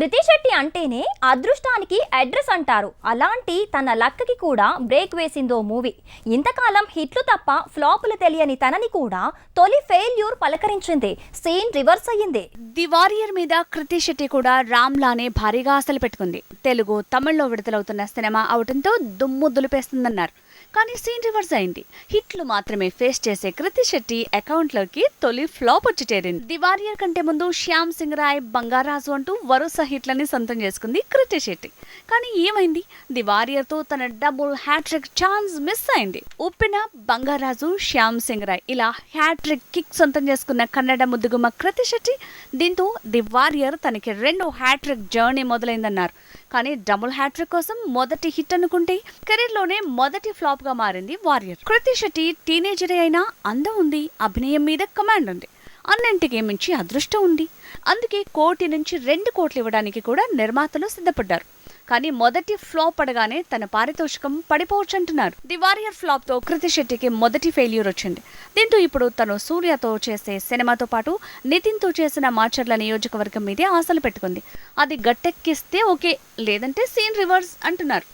కృతి శెట్టి అంటేనే అదృష్టానికి అడ్రస్ అంటారు. అలాంటి తన లక్కకి కూడా బ్రేక్ వేసిందో మూవీ. ఇంతకాలం హిట్లు తప్ప ఫ్లాపులు తెలియని తనని కూడా తొలి ఫెయిల్యూర్ పలకరించింది. సీన్ రివర్స్ అయ్యింది. ది వారియర్ మీద కృతి శెట్టి కూడా రామ్ లానే భారీగా ఆశలు పెట్టుకుంది. తెలుగు తమిళ్ళో విడుదలవుతున్న సినిమా అవటంతో దుమ్ము దులిపేస్తుందన్నారు. కానీ సీన్ రివర్స్ అయింది. హిట్లు మాత్రమే ఫేస్ చేసే కృతి శెట్టి అకౌంట్లోకి తొలి ఫ్లాప్ వచ్చి చేరింది. ది వారియర్ కంటే ముందు శ్యామ్ సింగ్ రాయ్ బంగారాజు అంటూ వరుస హిట్లని సొంతం చేసుకుంది కృతి శెట్టి. కానీ ఏమైంది? ది వారియర్తో తన డబుల్ హ్యాట్రిక్ ఛాన్స్ మిస్ అయింది. ఉప్పిన బంగారాజు శ్యామ్ సింగ్ రాయ్ ఇలా హ్యాట్రిక్ కిక్ సొంతం చేసుకున్న కన్నడ ముద్దుగుమ్మ కృతి శెట్టి దీంతో ది వారియర్ తనకి రెండో హ్యాట్రిక్ జర్నీ మొదలైందన్నారు. కానీ డబుల్ హ్యాట్రిక్ కోసం మొదటి హిట్ అనుకుంటే కెరీర్లోనే మొదటి ఫ్లాప్గా మారింది వారియర్. కృతి శెట్టి టీనేజరే అయినా అందం ఉంది అభినయం మీద కమాండ్ ఉంది. అన్నింటికి మించి అదృష్టం ఉంది. అందుకే కోటి నుంచి రెండు కోట్లు ఇవ్వడానికి కూడా నిర్మాతలు సిద్ధపడ్డారు. కానీ మొదటి ఫ్లాప్ పడగానే తన పారితోషికం పడిపోవచ్చు అంటున్నారు ది వారియర్ ఫ్లాప్తో కృతి శెట్టికి మొదటి ఫెయిల్యూర్ వచ్చింది. దీంతో ఇప్పుడు తను సూర్యతో చేసే సినిమాతో పాటు నితిన్తో చేసిన మాచర్ల నియోజకవర్గం మీదే ఆశలు పెట్టుకుంది. అది గట్టెక్కిస్తే ఓకే లేదంటే సీన్ రివర్స్ అంటున్నారు.